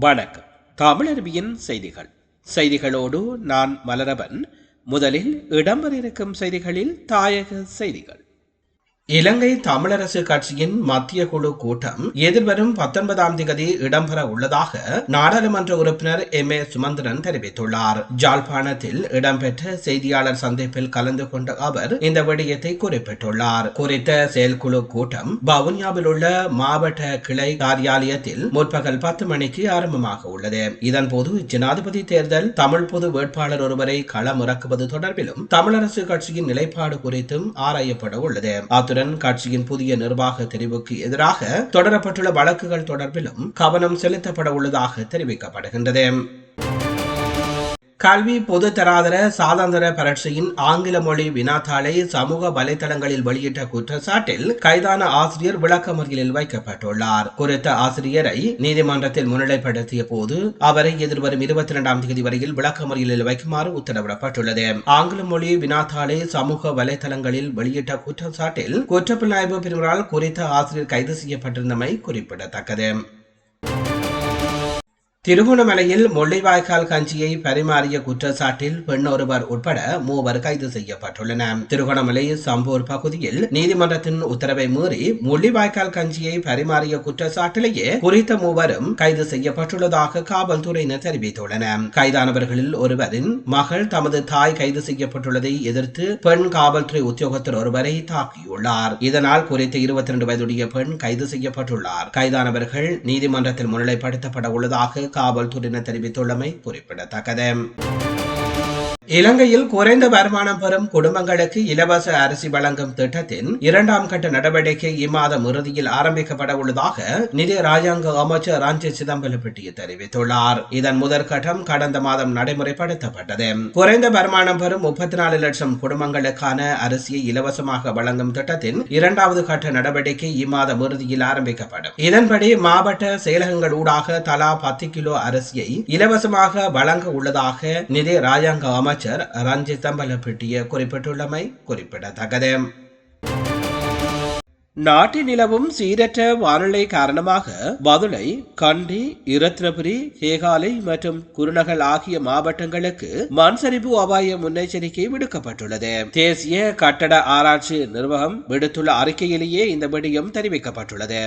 வணக்கம். தமிழருவியின் செய்திகள். செய்திகளோடு நான் மலரவன். முதலில் இடம்பெற இருக்கும் செய்திகளில் தாயக செய்திகள். இலங்கை தமிழரசு கட்சியின் மத்திய குழு கூட்டம் எதிர்வரும் பத்தொன்பதாம் தேதி இடம்பெற உள்ளதாக நாடாளுமன்ற உறுப்பினர் எம் ஏ சுமந்திரன் தெரிவித்துள்ளார். ஜாழ்ப்பாணத்தில் இடம்பெற்ற செய்தியாளர் சந்திப்பில் கலந்து கொண்ட அவர் இந்த விடயத்தை குறிப்பிட்டுள்ளார். குறித்த செயற்குழு கூட்டம் வவுனியாவில் உள்ள மாவட்ட கிளை காரியாலயத்தில் முற்பகல் பத்து மணிக்கு ஆரம்பமாக உள்ளது. இதன்போது ஜனாதிபதி தேர்தல் தமிழ் பொது வேட்பாளர் ஒருவரை களமிறக்குவது தொடர்பிலும் தமிழரசு கட்சியின் நிலைப்பாடு குறித்தும் ஆராயப்பட உள்ளது. அத்துடன் கட்சியின் புதிய நிர்வாக தெரிவுக்கு எதிராக தொடரப்பட்டுள்ள வழக்குகள் தொடர்பிலும் கவனம் செலுத்தப்பட உள்ளதாக தெரிவிக்கப்படுகின்றது. கல்வி பொது தராதர சாதாந்தர பரட்சியின் ஆங்கில மொழி வினாத்தாளை சமூக வலைதளங்களில் வெளியிட்ட குற்றச்சாட்டில் கைதான ஆசிரியர் விளக்கமறியலில் வைக்கப்பட்டுள்ளார். குறித்த ஆசிரியரை நீதிமன்றத்தில் முன்னிலைப்படுத்திய போது அவரை எதிர்வரும் இருபத்தி இரண்டாம் தேதி வரையில் விளக்கமறியலில் வைக்குமாறு உத்தரவிடப்பட்டுள்ளது. ஆங்கில மொழி வினாத்தாளை சமூக வலைதளங்களில் வெளியிட்ட குற்றச்சாட்டில் குற்றப்புலனாய்வு பிரிவினால் குறித்த ஆசிரியர் கைது செய்யப்பட்டிருந்தமை குறிப்பிடத்தக்கது. திருகோணமலையில் முள்ளிவாய்க்கால் கஞ்சியை பரிமாறிய குற்றச்சாட்டில் பெண் ஒருவர் உட்பட மூவர் கைது செய்யப்பட்டுள்ளனர். திருகோணமலை சம்பூர் பகுதியில் நீதிமன்றத்தின் உத்தரவை மீறி முள்ளிவாய்க்கால் கஞ்சியை பரிமாறிய குற்றச்சாட்டிலேயே குறித்த மூவரும் கைது செய்யப்பட்டுள்ளதாக காவல்துறையினர் தெரிவித்துள்ளனர். கைதானவர்களில் ஒருவரின் மகள் தமது தாய் கைது செய்யப்பட்டுள்ளதை எதிர்த்து பெண் காவல்துறை உத்தியோகத்தர் ஒருவரை தாக்கியுள்ளார். இதனால் குறித்த இருபத்தி இரண்டு வயதுடைய பெண் கைது செய்யப்பட்டுள்ளார். கைதானவர்கள் நீதிமன்றத்தில் முன்னிலைப்படுத்தப்பட உள்ளதாக காவல்துறையினர் தெரிவித்துள்ளமை குறிப்பிடத்தக்கது. இலங்கையில் குறைந்த வருமானம் பெறும் குடும்பங்களுக்கு இலவச அரிசி வழங்கும் திட்டத்தின் இரண்டாம் கட்ட நடவடிக்கை இம்மாதம் இறுதியில் ஆரம்பிக்கப்பட உள்ளதாக நிதி ராஜாங்க அமைச்சர் ரஞ்சித் சிதம்பலப்பட்டி தெரிவித்துள்ளார். இதன் முதற்கட்டம் கடந்த மாதம் நடைமுறைப்படுத்தப்பட்டது. குறைந்த வருமானம் பெறும் முப்பத்தி நாலு லட்சம் குடும்பங்களுக்கான அரிசியை இலவசமாக வழங்கும் திட்டத்தின் இரண்டாவது கட்ட நடவடிக்கை இம்மாதம் இறுதியில் ஆரம்பிக்கப்படும். இதன்படி மாவட்ட செயலகங்கள் ஊடாக தலா பத்து கிலோ அரிசியை இலவசமாக வழங்க உள்ளதாக நிதி ராஜாங்க அமைச்சர் அமைச்சர் ரஞ்சித் தம்பலப்பிட்டிய குறிப்பிட்டுள்ளமை குறிப்பிடத்தக்கது. நாட்டில் நிலவும் சீரற்ற வானிலை காரணமாக பதுளை கண்டி இரத்னபுரி ஹேகாலை மற்றும் குருநகல் ஆகிய மாவட்டங்களுக்கு மண்சரிப்பு அபாய முன்னெச்சரிக்கை விடுக்கப்பட்டுள்ளது. தேசிய கட்டட ஆராய்ச்சி நிர்வாகம் விடுத்துள்ள அறிக்கையிலேயே இந்த விடயம் தெரிவிக்கப்பட்டுள்ளது.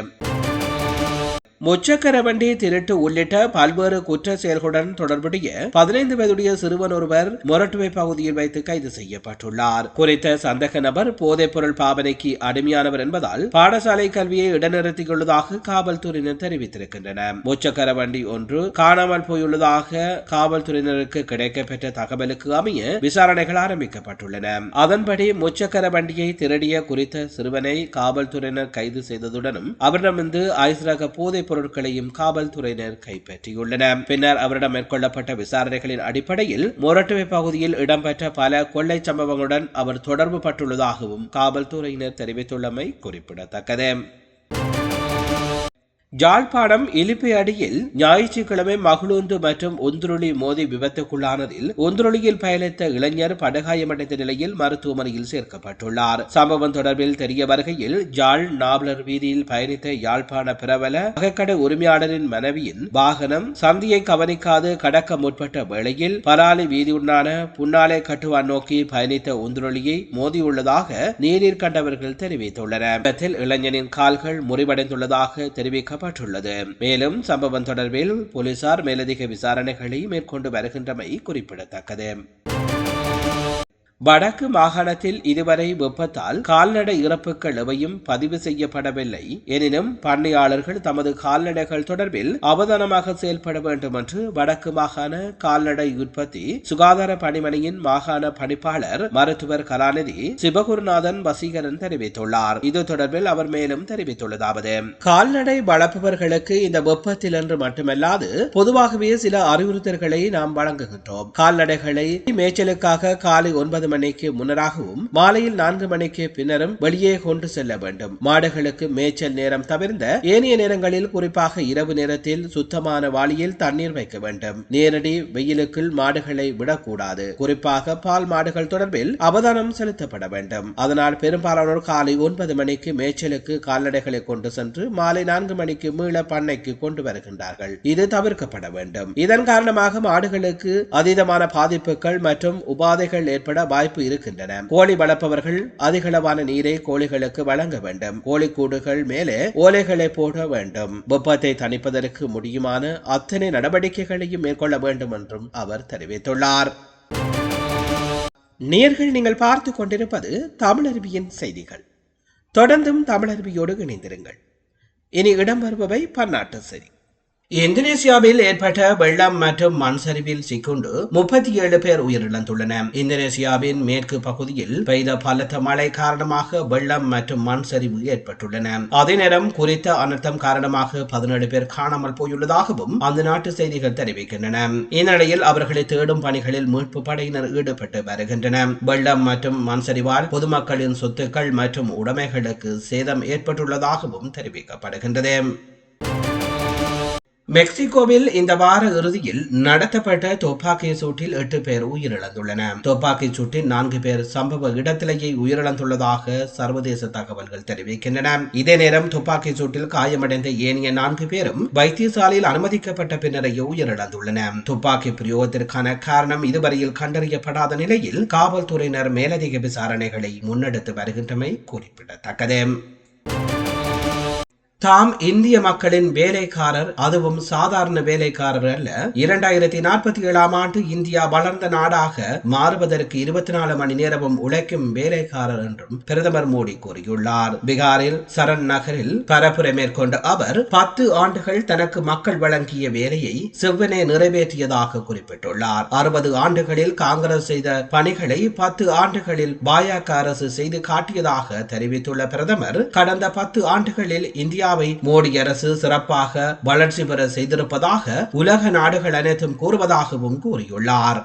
முச்சக்கர வண்டி திருட்டு உள்ளிட்ட பல்வேறு குற்ற செயல்களுடன் தொடர்புடைய பதினைந்து வயதுடைய சிறுவன் ஒருவர் மொரட்டுவை பகுதியில் வைத்து கைது செய்யப்பட்டுள்ளார். குறித்த சந்தேக நபர் போதைப் பொருள் பாவனைக்கு அடிமையானவர் என்பதால் பாடசாலை கல்வியை இடைநிறுத்தியுள்ளதாக காவல்துறையினர் தெரிவித்திருக்கின்றனர் முச்சக்கர வண்டி ஒன்று காணாமல் போயுள்ளதாக காவல்துறையினருக்கு கிடைக்கப்பெற்ற தகவலுக்கு அமைய விசாரணைகள் ஆரம்பிக்கப்பட்டுள்ளன. அதன்படி முச்சக்கர வண்டியை திருடிய குறித்த சிறுவனை காவல்துறையினர் கைது செய்ததுடனும் அவரிடமிருந்து ஐஸ்ரக போதைப் பொருட்களையும் காவல்துறையினர் கைப்பற்றியுள்ளனர் பின்னர் அவரிடம் மேற்கொள்ளப்பட்ட விசாரணைகளின் அடிப்படையில் மொரட்டுவை பகுதியில் இடம்பெற்ற பல கொள்ளை சம்பவங்களுடன் அவர் தொடர்பு பட்டுள்ளதாகவும் காவல்துறையினர் தெரிவித்துள்ளமை குறிப்பிடத்தக்கது. ஜாழ்ப்பாணம் இலிப்பை அடியில் ஞாயிற்றுக்கிழமை மகளூந்து மற்றும் ஒந்துருளி மோதி விபத்துக்குள்ளானதில் ஒந்துருளியில் பயணித்த இளைஞர் படுகாயமடைந்த நிலையில் மருத்துவமனையில் சேர்க்கப்பட்டுள்ளார். சம்பவம் தொடர்பில் தெரிய வருகையில் ஜாழ் நாவலர் வீதியில் பயணித்த யாழ்ப்பாண பிரபல நகைக்கடை உரிமையாளரின் மனைவியின் வாகனம் சந்தியை கவனிக்காது கடக்க முற்பட்ட வேளையில் பராலி வீதியுடனான புன்னாலை கட்டுவான் நோக்கி பயணித்த ஒந்துருளியை மோதியுள்ளதாக நீரில் கண்டவர்கள் தெரிவித்துள்ளனர். இளைஞனின் கால்கள் முறிவடைந்துள்ளதாக தெரிவிக்க தெரிவிக்கப்பட்டுள்ளது மேலும் சம்பவம் தொடர்பில் போலீசார் மேலதிக விசாரணைகளை மேற்கொண்டு வருகின்றமை குறிப்பிடத்தக்கது. வடக்கு மாகாணத்தில் இதுவரை வெப்பத்தால் கால்நடை இறப்புகள் எவையும் பதிவு செய்யப்படவில்லை. எனினும் பண்ணையாளர்கள் தமது கால்நடைகள் தொடர்பில் அவதானமாக செயல்பட வேண்டும் என்று வடக்கு மாகாண கால்நடை உற்பத்தி சுகாதார பணிமனையின் மாகாண பணிப்பாளர் மருத்துவர் கலாநிதி சிவகுருநாதன் வசீகரன் தெரிவித்துள்ளார். இது தொடர்பில் அவர் மேலும் தெரிவித்துள்ளதாவது. கால்நடை வளர்ப்பவர்களுக்கு இந்த வெப்பத்தில் என்று மட்டுமல்லாது பொதுவாகவே சில அறிவுறுத்தல்களை நாம் வழங்குகின்றோம். கால்நடைகளை மேய்ச்சலுக்காக காலை ஒன்பது மணிக்கு முன்னராகவும் மாலையில் நான்கு மணிக்கு பின்னரும் வெளியே கொண்டு செல்ல வேண்டும். மாடுகளுக்கு மேய்ச்சல் நேரம் தவிர்ந்த ஏனைய நேரங்களில் குறிப்பாக இரவு நேரத்தில் சுத்தமான வாளியில் தண்ணீர் வைக்க வேண்டும். நேரடி வெயிலுக்குள் மாடுகளை விடக்கூடாது. குறிப்பாக பால் மாடுகள் தொடர்பில் அவதானம் செலுத்தப்பட வேண்டும். அதனால் பெரும்பாலானோர் காலை ஒன்பது மணிக்கு மேய்ச்சலுக்கு கால்நடைகளை கொண்டு சென்று மாலை நான்கு மணிக்கு மீள பண்ணைக்கு கொண்டு வருகின்றார்கள். இது தவிர்க்கப்பட வேண்டும். இதன் காரணமாக மாடுகளுக்கு அதீதமான பாதிப்புகள் மற்றும் உபாதைகள் ஏற்பட வாய்ப்பு இருக்கின்றன. கோழி வளர்ப்பவர்கள் அதிகளவான நீரை கோழிகளுக்கு வழங்க வேண்டும். கோழிக்கூடுகள் மேலே ஓலைகளை போட வேண்டும். வெப்பத்தை தணிப்பதற்கு முடியுமான அத்தனை நடவடிக்கைகளையும் மேற்கொள்ள வேண்டும் என்றும் அவர் தெரிவித்துள்ளார். நேர்கள் நீங்கள் பார்த்து கொண்டிருப்பது தமிழருவியின் செய்திகள். தொடர்ந்தும் தமிழருவியோடு இணைந்திருங்கள். இனி இடம்பெறுபவை பன்னாட்டு செய்தி இந்தோனேசியாவில் ஏற்பட்ட வெள்ளம் மற்றும் மண் சரிவில் சிக்குண்டு முப்பத்தி ஏழு பேர் உயிரிழந்துள்ளனர். இந்தோனேசியாவின் மேற்கு பகுதியில் பெய்த பலத்த மழை காரணமாக வெள்ளம் மற்றும் மண் சரிவு ஏற்பட்டுள்ளன. அதே நேரம் குறித்த அனர்த்தம் காரணமாக பதினேழு பேர் காணாமல் போயுள்ளதாகவும் அந்த நாட்டு செய்திகள் தெரிவிக்கின்றன. இந்நிலையில் அவர்களை தேடும் பணிகளில் மீட்பு படையினர் ஈடுபட்டு வருகின்றனர். வெள்ளம் மற்றும் மண் சரிவால் பொதுமக்களின் சொத்துக்கள் மற்றும் உடைமைகளுக்கு சேதம் ஏற்பட்டுள்ளதாகவும் தெரிவிக்கப்படுகின்றது. மெக்சிகோவில் இந்த வார இறுதியில் நடத்தப்பட்ட துப்பாக்கி சூட்டில் எட்டு பேர் உயிரிழந்துள்ளனர். துப்பாக்கி சூட்டில் நான்கு பேர் சம்பவ இடத்திலேயே உயிரிழந்துள்ளதாக சர்வதேச தகவல்கள் தெரிவிக்கின்றன. இதே நேரம் துப்பாக்கி சூட்டில் காயமடைந்த ஏனைய நான்கு பேரும் வைத்தியசாலையில் அனுமதிக்கப்பட்ட பின்னரையே உயிரிழந்துள்ளனர். துப்பாக்கி பிரயோகத்திற்கான காரணம் இதுவரையில் கண்டறியப்படாத நிலையில் காவல்துறையினர் மேலதிக விசாரணைகளை முன்னெடுத்து வருகின்றமை குறிப்பிடத்தக்கது. தாம் இந்திய மக்களின் வேலைக்காரர் அதுவும் சாதாரண வேலைக்காரர் அல்ல. இரண்டாயிரத்தி நாற்பத்தி ஏழாம் ஆண்டு இந்தியா வளர்ந்த நாடாக மாறுவதற்கு இருபத்தி நாலு மணி நேரமும் உழைக்கும் வேலைக்காரர் என்றும் பிரதமர் மோடி கூறியுள்ளார். பீகாரில் சரண் நகரில் பரப்புரை மேற்கொண்ட அவர் பத்து ஆண்டுகள் தனக்கு மக்கள் வழங்கிய வேலையை செவ்வனே நிறைவேற்றியதாக குறிப்பிட்டுள்ளார். அறுபது ஆண்டுகளில் காங்கிரஸ் செய்த பணிகளை பத்து ஆண்டுகளில் பாஜக அரசு செய்து காட்டியதாக தெரிவித்துள்ள பிரதமர் கடந்த பத்து ஆண்டுகளில் இந்தியா இந்தியாவை மோடி அரசு சிறப்பாக வளர்ச்சி பெற செய்திருப்பதாக உலக நாடுகள் அனைத்தும் கூறுவதாகவும் கூறியுள்ளார்.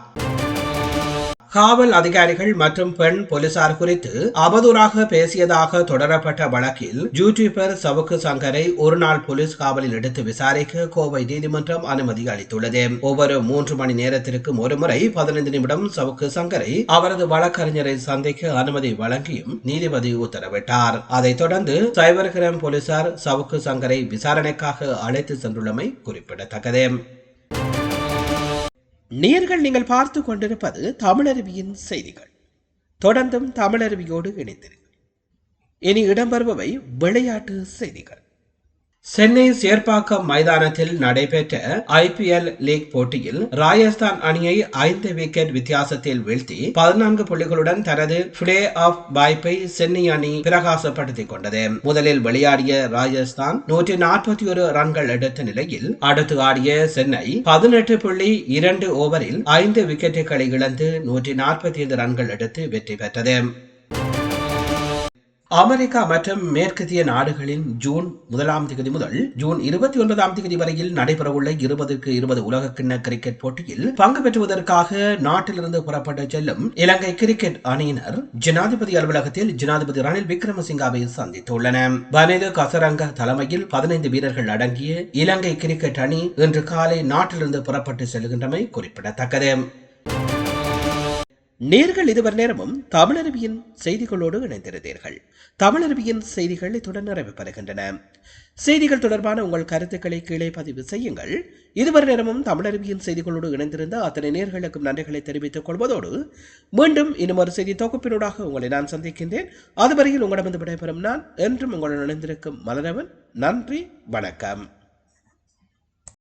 காவல் அதிகாரிகள் மற்றும் பெண் போலீசார் குறித்து அவதூறாக பேசியதாக தொடரப்பட்ட வழக்கில் யூடியூபர் சவுக்கு சங்கரை ஒரு நாள் போலீஸ் காவலில் எடுத்து விசாரிக்க கோவை நீதிமன்றம் அனுமதி அளித்துள்ளது. ஒவ்வொரு மூன்று மணி நேரத்திற்கும் ஒருமுறை பதினைந்து நிமிடம் சவுக்கு சங்கரை அவரது வழக்கறிஞரை சந்திக்க அனுமதி வழங்கியும் நீதிபதி உத்தரவிட்டார். அதைத் தொடர்ந்து சைபர் கிரைம் போலீசார் சவுக்கு சங்கரை விசாரணைக்காக அழைத்து சென்றுள்ளமை குறிப்பிடத்தக்கது. நேர்கள் நீங்கள் பார்த்து கொண்டிருப்பது தமிழருவியின் செய்திகள். தொடர்ந்தும் தமிழருவியோடு இணைந்திருங்கள். இனி இடம்பெறுபவை விளையாட்டு செய்திகள். சென்னை சேர்ப்பாக்கம் மைதானத்தில் நடைபெற்ற ஐபிஎல் லீக் போட்டியில் ராஜஸ்தான் அணியை ஐந்து விக்கெட் வித்தியாசத்தில் வீழ்த்தி பதினான்கு புள்ளிகளுடன் தனது பிளே ஆஃப் வாய்ப்பை சென்னை அணி பிரகாசப்படுத்திக் கொண்டது. முதலில் விளையாடிய ராஜஸ்தான் நூற்றி நாற்பத்தி ஒரு ரன்கள் எடுத்த நிலையில் அடுத்து ஆடிய சென்னை பதினெட்டு புள்ளி இரண்டு ஓவரில் ஐந்து விக்கெட்டுகளை இழந்து நூற்றி நாற்பத்தி ஐந்து ரன்கள் எடுத்து வெற்றி பெற்றது. அமெரிக்கா மற்றும் மேற்கத்திய நாடுகளின் ஜூன் முதலாம் தேதி முதல் ஜூன் இருபத்தி ஒன்பதாம் தேதி வரையில் நடைபெறவுள்ள இருபதுக்கு இருபது உலக கிண்ண கிரிக்கெட் போட்டியில் பங்கு பெற்றுவதற்காக நாட்டிலிருந்து புறப்பட்டு செல்லும் இலங்கை கிரிக்கெட் அணியினர் ஜனாதிபதி அலுவலகத்தில் ஜனாதிபதி ரணில் விக்ரமசிங்காவை சந்தித்துள்ளனர். வனிது கசரங்க தலைமையில் பதினைந்து வீரர்கள் அடங்கிய இலங்கை கிரிக்கெட் அணி இன்று காலை நாட்டிலிருந்து புறப்பட்டு செல்கின்றமை குறிப்பிடத்தக்கது. நேர்கள் இதுவர் நேரமும் தமிழருவியின் செய்திகளோடு இணைந்திருந்தீர்கள். தமிழருவியின் செய்திகள் இத்துடன் நிறைவு பெறுகின்றன. செய்திகள் தொடர்பான உங்கள் கருத்துக்களை கீழே பதிவு செய்யுங்கள். இதுவர் நேரமும் தமிழருவியின் செய்திகளோடு இணைந்திருந்த அத்தனை நேர்களுக்கும் நன்றிகளை தெரிவித்துக் கொள்வதோடு மீண்டும் இன்னும் ஒரு செய்தி தொகுப்பினூடாக உங்களை நான் சந்திக்கின்றேன். அதுவரையில் உங்களிடமிருந்து விடைபெறும் நான் என்றும் உங்களுடன் இணைந்திருக்கும் மலரவன். நன்றி வணக்கம்.